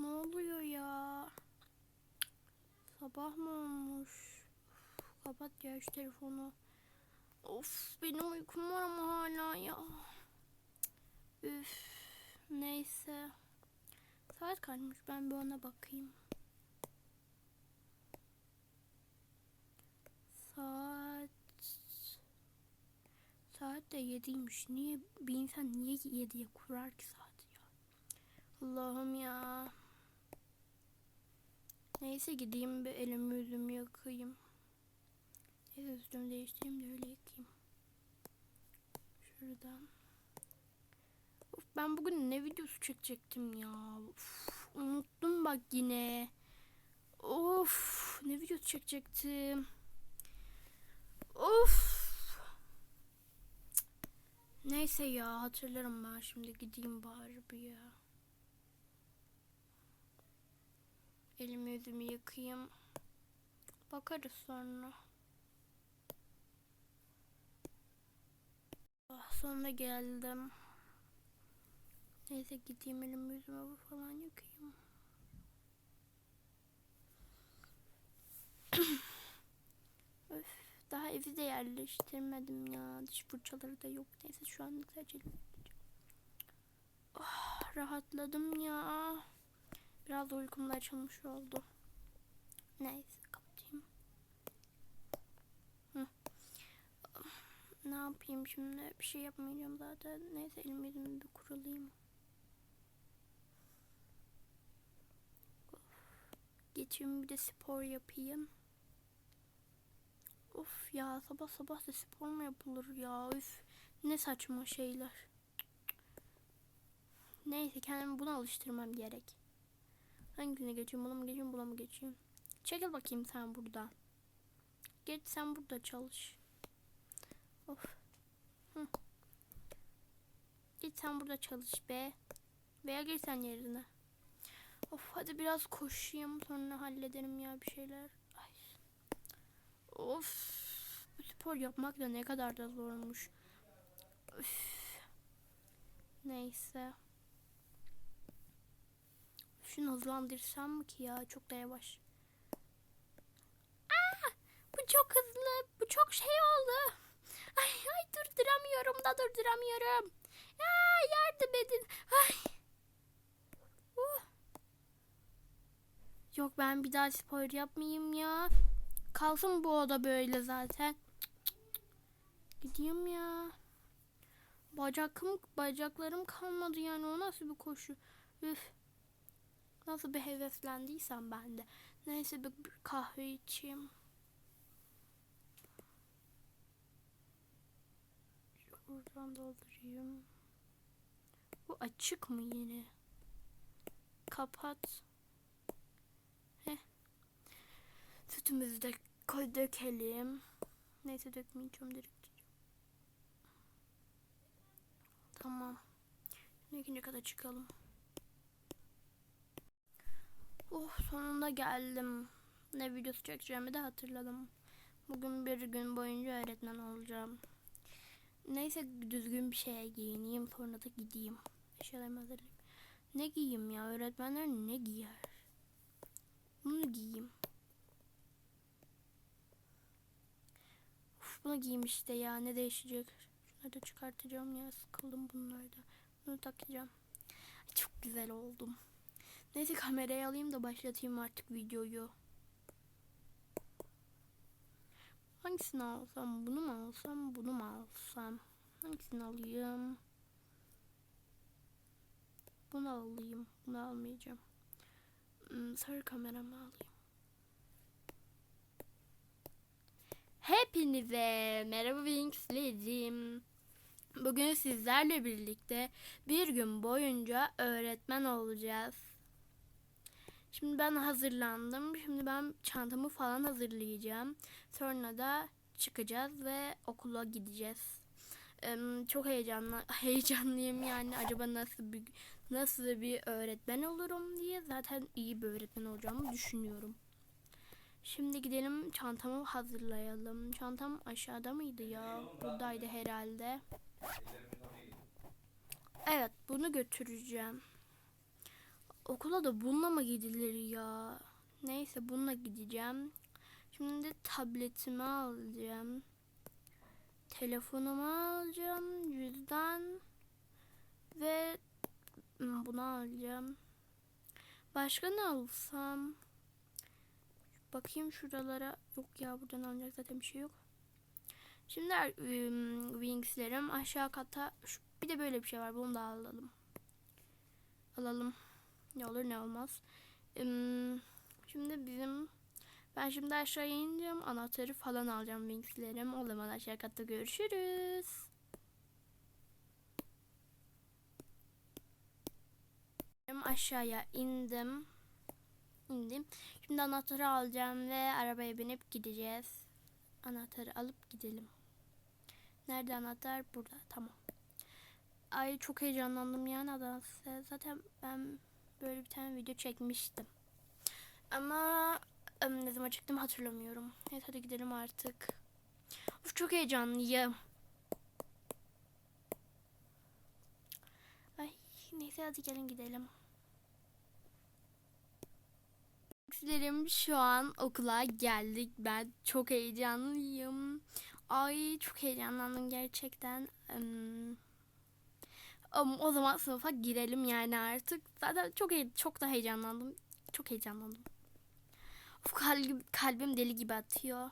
Ne oluyor ya? Sabah mı olmuş? Uf, kapat ya şu telefonu. Of benim uykum var ama hala ya. Üf neyse. Saat kaçmış ben bir ona bakayım. Saat Saat de yediymiş. Niye bir insan niye yediye kurar ki saati ya? Allah'ım ya. Neyse gideyim bir elimi yüzümü yakayım. Neyse üstümü değiştireyim de öyle yakayım. Şuradan. Of, ben bugün ne videosu çekecektim ya. Of, unuttum bak yine. Of ne videosu çekecektim. Of. Neyse ya hatırlarım ben şimdi gideyim bari bir ya. Elimi yüzümü yıkayayım. Bakarız sonra. Ah, sonunda geldim. Neyse gideyim elimi yüzümü falan yıkayayım. Öf, daha evi de yerleştirmedim ya. Diş fırçaları da yok. Neyse şu anlık sadece elimi. Oh, rahatladım ya. Biraz da uykum da açılmış oldu. Neyse kapatayım. Hı. Ne yapayım şimdi? Bir şey yapmayacağım zaten. Neyse elimi yüzümü bir kurulayım. Geçeyim bir de spor yapayım. Of ya sabah sabah da spor mu yapılır ya? Üf ne saçma şeyler. Neyse kendimi buna alıştırmam gerek. Hangisine geçeyim? Buna mı geçeyim? Buna mı geçeyim? Çekil bakayım sen burada. Geç sen burada çalış. Of. Hı. Git sen burada çalış be. Veya gir sen yerine. Of hadi biraz koşayım sonra hallederim ya bir şeyler. Ay. Of. Spor yapmak da ne kadar da zormuş. Üf. Neyse. Şunu hızlandırsam ki ya? Çok da yavaş. Aa, bu çok hızlı. Bu çok şey oldu. Ay ay durduramıyorum da durduramıyorum. Ya yardım edin. Ay. Uh. Yok ben bir daha spor yapmayayım ya. Kalsın bu oda böyle zaten. Gidiyorum ya. Bacakım, bacaklarım kalmadı yani o nasıl bir koşu. Üf. Nasıl bir heveslendiysem ben de. Neyse bir kahve içeyim. Şuradan doldurayım. Bu açık mı yine? Kapat. Heh. Sütümüzü de koy dökelim. Neyse dökmeyeceğim direkt. Tamam. Şimdi ikinci kata çıkalım. Oh sonunda geldim. Ne videosu çekeceğimi de hatırladım. Bugün bir gün boyunca öğretmen olacağım. Neyse düzgün bir şeye giyineyim sonra da gideyim. Eşyalarımı hazırlayayım. Ne giyeyim ya? Öğretmenler ne giyer? Bunu giyeyim. Uf, bunu giyeyim işte ya. Ne değişecek? Şunları da çıkartacağım ya. Sıkıldım bunlardan. Bunu takacağım. Çok güzel oldum. Neyse kamerayı alayım da başlatayım artık videoyu. Hangisini alsam? Bunu mu alsam? Bunu mu alsam? Hangisini alayım? Bunu alayım. Bunu almayacağım. Hmm, sarı kameramı alayım. Hepinize merhaba Winx'leydim. Bugün sizlerle birlikte bir gün boyunca öğretmen olacağız. Şimdi ben hazırlandım. Şimdi ben çantamı falan hazırlayacağım. Sonra da çıkacağız ve okula gideceğiz. Em, Çok heyecanlı, heyecanlıyım yani. Acaba nasıl bir nasıl bir öğretmen olurum diye zaten iyi bir öğretmen olacağımı düşünüyorum. Şimdi gidelim çantamı hazırlayalım. Çantam aşağıda mıydı ya? Buradaydı herhalde. Evet bunu götüreceğim. Okula da bununla mı gidilir ya? Neyse bununla gideceğim. Şimdi tabletimi alacağım. Telefonumu alacağım. Cüzdan. Ve bunu alacağım. Başka ne alsam? Bakayım şuralara. Yok ya buradan alacak zaten bir şey yok. Şimdi ım, Wings'lerim aşağı kata. Bir de böyle bir şey var. Bunu da alalım. Alalım. Ne olur ne olmaz. Im, şimdi bizim ben şimdi aşağıya ineceğim. Anahtarı falan alacağım Wings'lerim. O zaman aşağı katta görüşürüz. Aşağıya indim. İndim. Şimdi anahtarı alacağım ve arabaya binip gideceğiz. Anahtarı alıp gidelim. Nerede anahtar? Burada. Tamam. Ay çok heyecanlandım yani. Zaten ben böyle bir tane video çekmiştim. Ama ne zaman çektim hatırlamıyorum. Evet hadi gidelim artık. Of çok heyecanlıyım. Ay neyse hadi gelin gidelim. Sizlerim şu an okula geldik. Ben çok heyecanlıyım. Ay çok heyecanlandım gerçekten. Um, um, o zaman sınıfa girelim yani artık. Zaten çok çok da heyecanlandım. Çok heyecanlandım. Of, kalbim, kalbim deli gibi atıyor.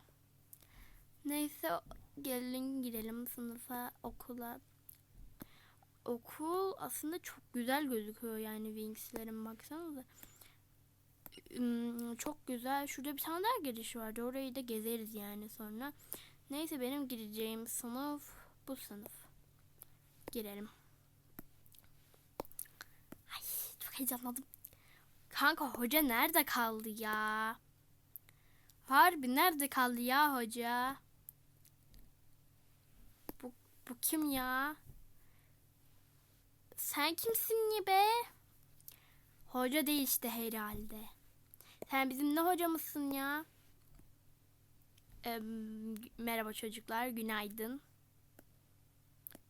Neyse gelin girelim sınıfa okula. Okul aslında çok güzel gözüküyor yani Wings'lerin baksanıza. Hmm, çok güzel. Şurada bir tane daha giriş vardı. Orayı da gezeriz yani sonra. Neyse benim gireceğim sınıf bu sınıf. Girelim. Ay çok heyecanlandım. Kanka hoca nerede kaldı ya? Harbi nerede kaldı ya hoca? Bu, bu kim ya? Sen kimsin ya be? Hoca değil işte herhalde. Sen bizim ne hocamızsın ya? Ee, merhaba çocuklar, günaydın.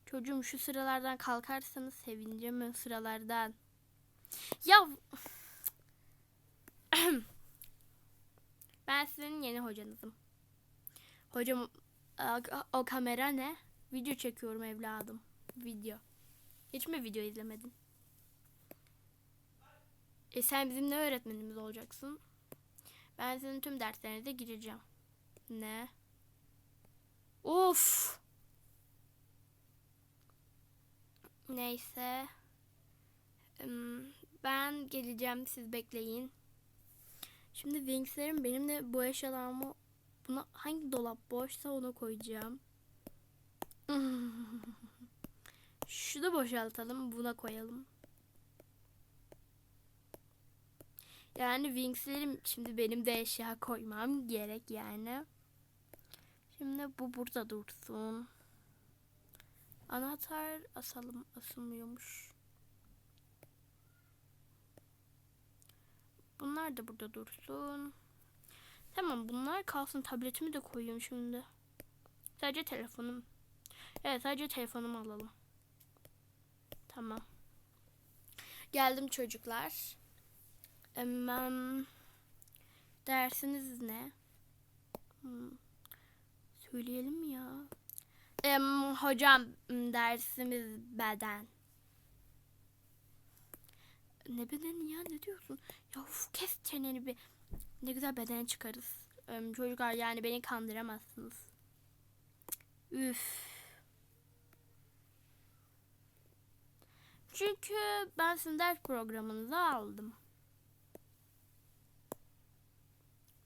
Çocuğum şu sıralardan kalkarsanız sevineceğim sıralardan. Ya ben sizin yeni hocanızım. Hocam o kamera ne? Video çekiyorum evladım. Video. Hiç mi video izlemedin? E sen bizim ne öğretmenimiz olacaksın? Ben senin tüm derslerine gireceğim. Ne? Of. Neyse. Ben geleceğim siz bekleyin. Şimdi Wings'lerim benim de bu eşyalarımı buna hangi dolap boşsa ona koyacağım. Şu da boşaltalım buna koyalım. Yani Wings'lerim şimdi benim de eşya koymam gerek yani. Şimdi bu burada dursun. Anahtar asalım asılmıyormuş. Bunlar da burada dursun. Tamam bunlar kalsın. Tabletimi de koyayım şimdi. Sadece telefonum. Evet sadece telefonumu alalım. Tamam. Geldim çocuklar. Um, dersiniz ne? Hmm. Söyleyelim ya? Um, hocam dersimiz beden. Ne bedeni ya ne diyorsun? Ya uf, kes çeneni bir. Ne güzel beden çıkarız. Um, çocuklar yani beni kandıramazsınız. Üf. Çünkü ben sizin ders programınızı aldım.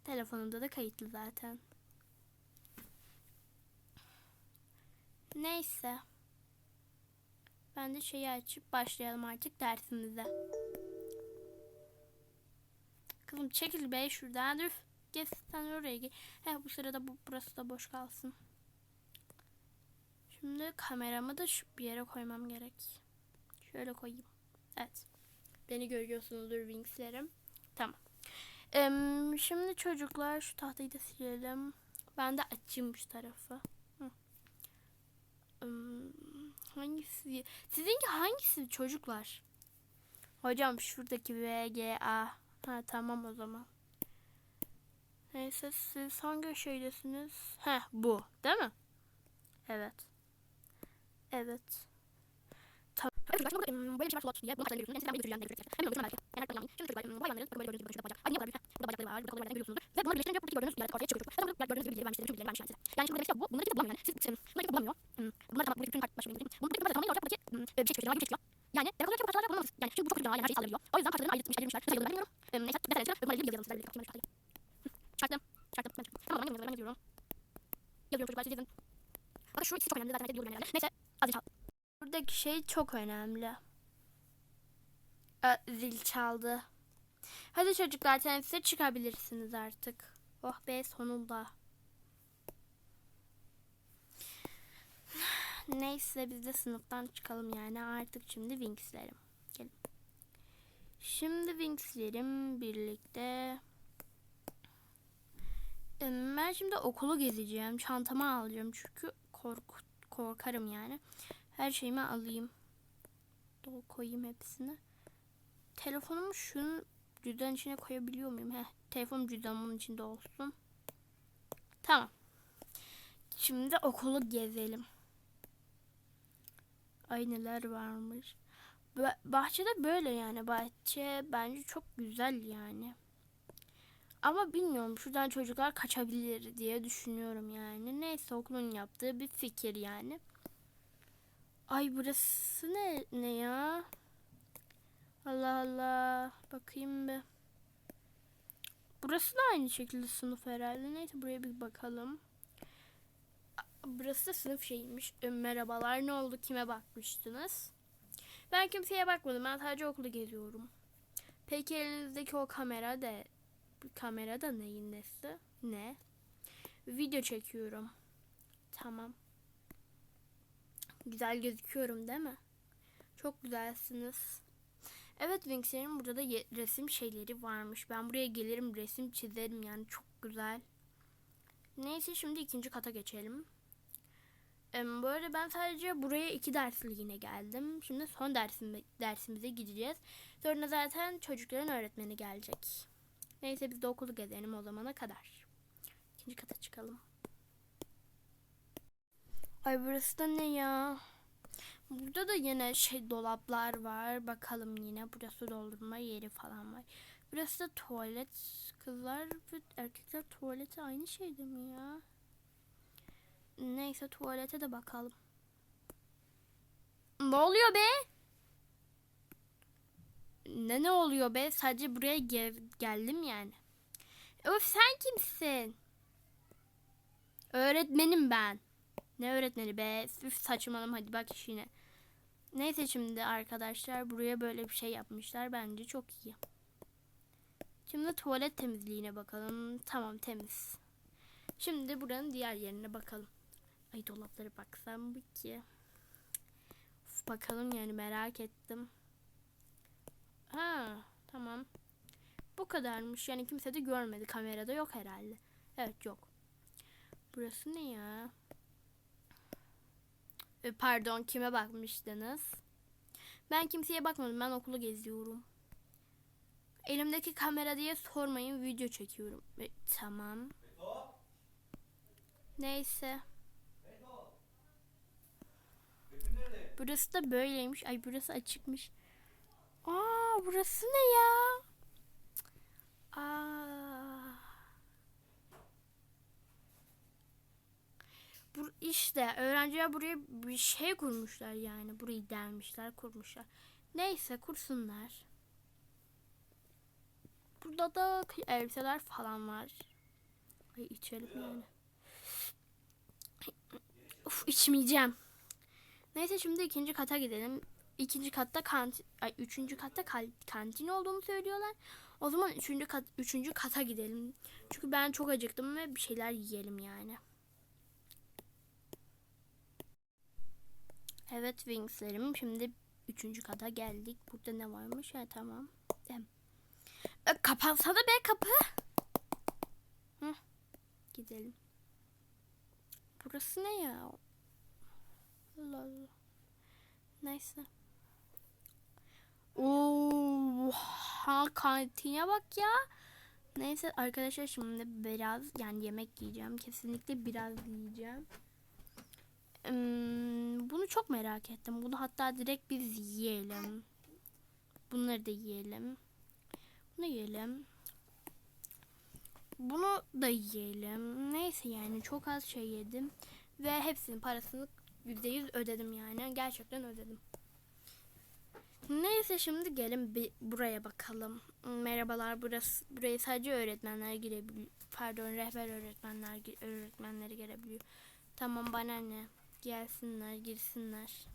Telefonumda da kayıtlı zaten. Neyse. Ben de şeyi açıp başlayalım artık dersimize. Kızım çekil be şuradan. Üf. Gel sen oraya gel. He bu sırada bu, burası da boş kalsın. Şimdi kameramı da şu bir yere koymam gerek. Şöyle koyayım. Evet. Beni görüyorsunuzdur Wings'lerim. Tamam. Ee, şimdi çocuklar şu tahtayı da silelim. Ben de açayım şu tarafı. Hı. Hangisi? Sizinki hangisi çocuklar? Hocam şuradaki VGA. Ha tamam o zaman. Neyse siz hangi şeydesiniz? Heh bu değil mi? Evet. Evet. Tamam. Şey kimse bulamıyor yani. Siz um, bunları kimse bulamıyor. Um, bunları tamam buradaki bütün kart başına getireyim. Bunu buradaki böyle tamamıyla olacak. Buradaki um, bir şey çıkıyor. Bir şey çıkıyor. Yani demek oluyor ki bu parçalarla bulunamaz. Yani çünkü bu çok kötü yani her şeyi saldırıyor. O yüzden kartlarını ayrı etmişler, ayırmışlar. Sayıları ben bilmiyorum. Um, neyse mesela mesela bunları bilgi yazalım sizlerle birlikte. Bakayım ben Çarptım. Çarptım. Ben çarptım. Tamam ben yazıyorum. Ben yazıyorum. Yazıyorum çocuklar siz yazın. Bakın şu ikisi çok önemli zaten biliyorum herhalde. Neyse az çal. Buradaki şey çok önemli. Aa, zil çaldı. Hadi çocuklar teneffüse çıkabilirsiniz artık. Oh be sonunda. Neyse biz de sınıftan çıkalım yani artık şimdi Wings'lerim. Gelin. Şimdi Wings'lerim birlikte. Ben şimdi okulu gezeceğim. Çantamı alacağım çünkü kork korkarım yani. Her şeyimi alayım. Dolu koyayım hepsini. Telefonumu şunun cüzdan içine koyabiliyor muyum? Heh, telefonum cüzdanımın içinde olsun. Tamam. Şimdi okulu gezelim. Ay neler varmış. Ba- bahçede böyle yani. Bahçe bence çok güzel yani. Ama bilmiyorum şuradan çocuklar kaçabilir diye düşünüyorum yani. Neyse okulun yaptığı bir fikir yani. Ay burası ne, ne ya? Allah Allah. Bakayım bir. Burası da aynı şekilde sınıf herhalde. Neyse buraya bir bakalım. Burası da sınıf şeymiş. Merhabalar ne oldu kime bakmıştınız? Ben kimseye bakmadım. Ben sadece okulu geziyorum. Peki elinizdeki o kamera da kamera da neyin nesi? Ne? Video çekiyorum. Tamam. Güzel gözüküyorum değil mi? Çok güzelsiniz. Evet Wings'lerin burada da resim şeyleri varmış. Ben buraya gelirim resim çizerim yani çok güzel. Neyse şimdi ikinci kata geçelim. Em, Bu arada ben sadece buraya iki dersliğine geldim. Şimdi son dersime, dersimize gideceğiz. Sonra zaten çocukların öğretmeni gelecek. Neyse biz de okulu gezelim o zamana kadar. İkinci kata çıkalım. Ay burası da ne ya? Burada da yine şey dolaplar var. Bakalım yine burası doldurma yeri falan var. Burası da tuvalet. Kızlar ve erkekler tuvaleti aynı şeyde mi ya? Neyse tuvalete de bakalım. Ne oluyor be? Ne ne oluyor be? Sadece buraya gel- geldim yani. Öf sen kimsin? Öğretmenim ben. Ne öğretmeni be? Üf saçmalama hadi bak işine. Neyse şimdi arkadaşlar buraya böyle bir şey yapmışlar. Bence çok iyi. Şimdi tuvalet temizliğine bakalım. Tamam temiz. Şimdi buranın diğer yerine bakalım. Ay dolaplara baksam mı ki? Uf, bakalım yani merak ettim. Ha tamam. Bu kadarmış. Yani kimse de görmedi. Kamerada yok herhalde. Evet yok. Burası ne ya? E, Pardon kime bakmıştınız? Ben kimseye bakmadım. Ben okulu geziyorum. Elimdeki kamera diye sormayın. Video çekiyorum. E, tamam. Neyse. Burası da böyleymiş. Ay burası açıkmış. Aa burası ne ya? İşte öğrenciler buraya bir şey kurmuşlar yani. Burayı delmişler, kurmuşlar. Neyse kursunlar. Burada da elbiseler falan var. Ay içelim yani. Uf içmeyeceğim. Neyse şimdi ikinci kata gidelim. İkinci katta kantin, ay üçüncü katta kantin olduğunu söylüyorlar. O zaman üçüncü kat, üçüncü kata gidelim. Çünkü ben çok acıktım ve bir şeyler yiyelim yani. Evet Wings'lerim şimdi üçüncü kata geldik. Burada ne varmış? Ha tamam. Dem. E, kapansana be kapı. Hı. Gidelim. Burası ne ya? Allah Allah. Neyse. Oha kantine bak ya. Neyse arkadaşlar şimdi biraz yani yemek yiyeceğim. Kesinlikle biraz yiyeceğim. Bunu çok merak ettim. Bunu hatta direkt biz yiyelim. Bunları da yiyelim. Bunu yiyelim. Bunu da yiyelim. Neyse yani çok az şey yedim. Ve hepsinin parasını %100 ödedim yani. Gerçekten ödedim. Neyse şimdi gelin bir buraya bakalım. Merhabalar burası buraya sadece öğretmenler girebiliyor. Pardon rehber öğretmenler öğretmenleri girebiliyor. Tamam bana ne? Gelsinler girsinler.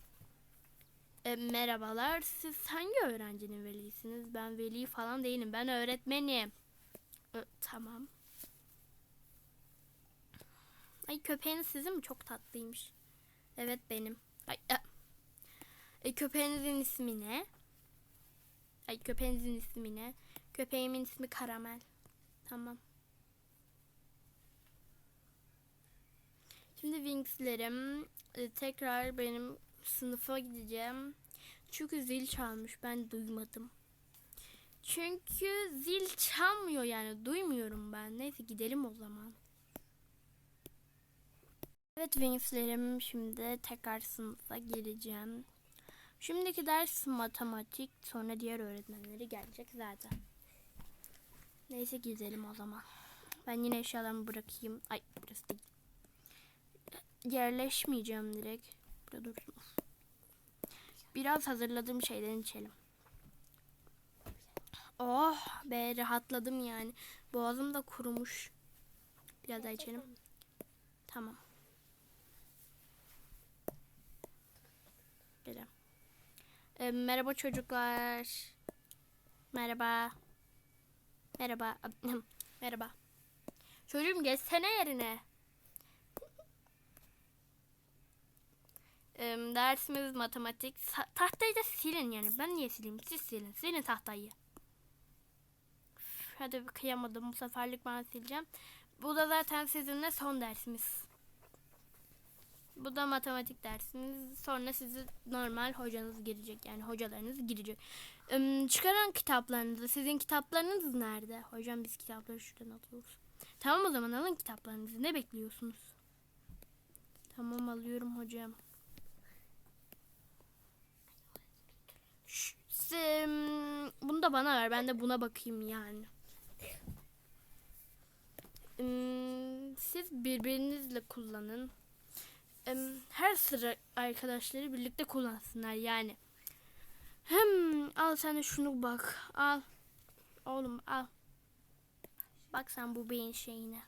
E, merhabalar siz hangi öğrencinin velisiniz? Ben veli falan değilim. Ben öğretmenim. E, tamam. Ay köpeğiniz sizin mi? Çok tatlıymış. Evet benim. Ay, e, e, köpeğinizin ismi ne? Ay köpeğinizin ismi ne? Köpeğimin ismi Karamel. Tamam. Şimdi Wings'lerim e, tekrar benim sınıfa gideceğim. Çünkü zil çalmış ben duymadım. Çünkü zil çalmıyor yani duymuyorum ben. Neyse gidelim o zaman. Evet Wings'lerim şimdi tekrar sınıfa gireceğim. Şimdiki ders matematik sonra diğer öğretmenleri gelecek zaten. Neyse gidelim o zaman. Ben yine eşyalarımı bırakayım. Ay burası değil. Yerleşmeyeceğim direkt. Burada dursun. Biraz hazırladığım şeyden içelim. Oh be rahatladım yani. Boğazım da kurumuş. Biraz daha içelim. Tamam. Gelelim. Ee, merhaba çocuklar. Merhaba. Merhaba. Merhaba. Çocuğum geçsene yerine. Dersimiz matematik. Tahtayı da silin yani. Ben niye sileyim? Siz silin. Silin tahtayı. Hadi kıyamadım. Bu seferlik ben sileceğim. Bu da zaten sizinle son dersimiz. Bu da matematik dersiniz. Sonra sizi normal hocanız girecek. Yani hocalarınız girecek. Çıkaran kitaplarınızı. Sizin kitaplarınız nerede? Hocam biz kitapları şuradan alıyoruz. Tamam o zaman alın kitaplarınızı. Ne bekliyorsunuz? Tamam alıyorum hocam. Da bana ver. Ben de buna bakayım yani. Siz birbirinizle kullanın. Her sıra arkadaşları birlikte kullansınlar yani. Hem al sen de şunu bak. Al. Oğlum al. Bak sen bu beyin şeyine.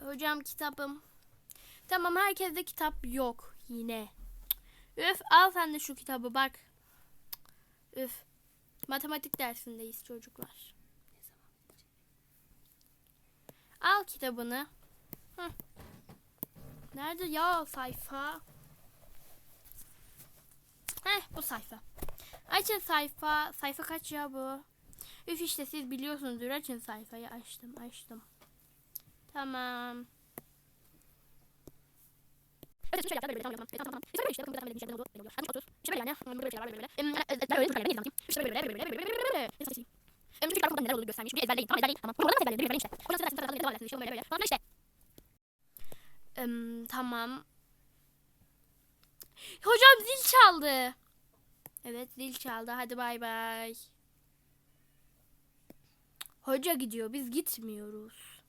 Hocam kitabım. Tamam herkeste kitap yok yine. Üf al sen de şu kitabı bak. Üf. Matematik dersindeyiz çocuklar. Al kitabını. Hı. Nerede ya sayfa? Heh bu sayfa. Açın sayfa. Sayfa kaç ya bu? Üf işte siz biliyorsunuzdur. Açın sayfayı. Açtım açtım. Tamam. Tamam, e, e, tamam. Hocam zil çaldı. Evet zil çaldı. Hadi bay bay. Hoca gidiyor. Biz gitmiyoruz.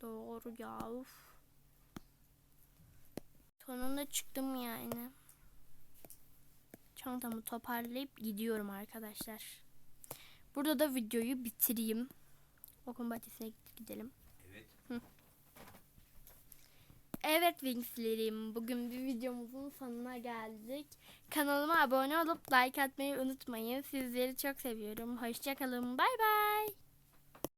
Doğru ya. Uf. Sonunda çıktım yani. Çantamı toparlayıp gidiyorum arkadaşlar. Burada da videoyu bitireyim. Okul bahçesine gidelim. Evet. Evet Wings'lerim bugün bir videomuzun sonuna geldik. Kanalıma abone olup like atmayı unutmayın. Sizleri çok seviyorum. Hoşçakalın. Bay bay.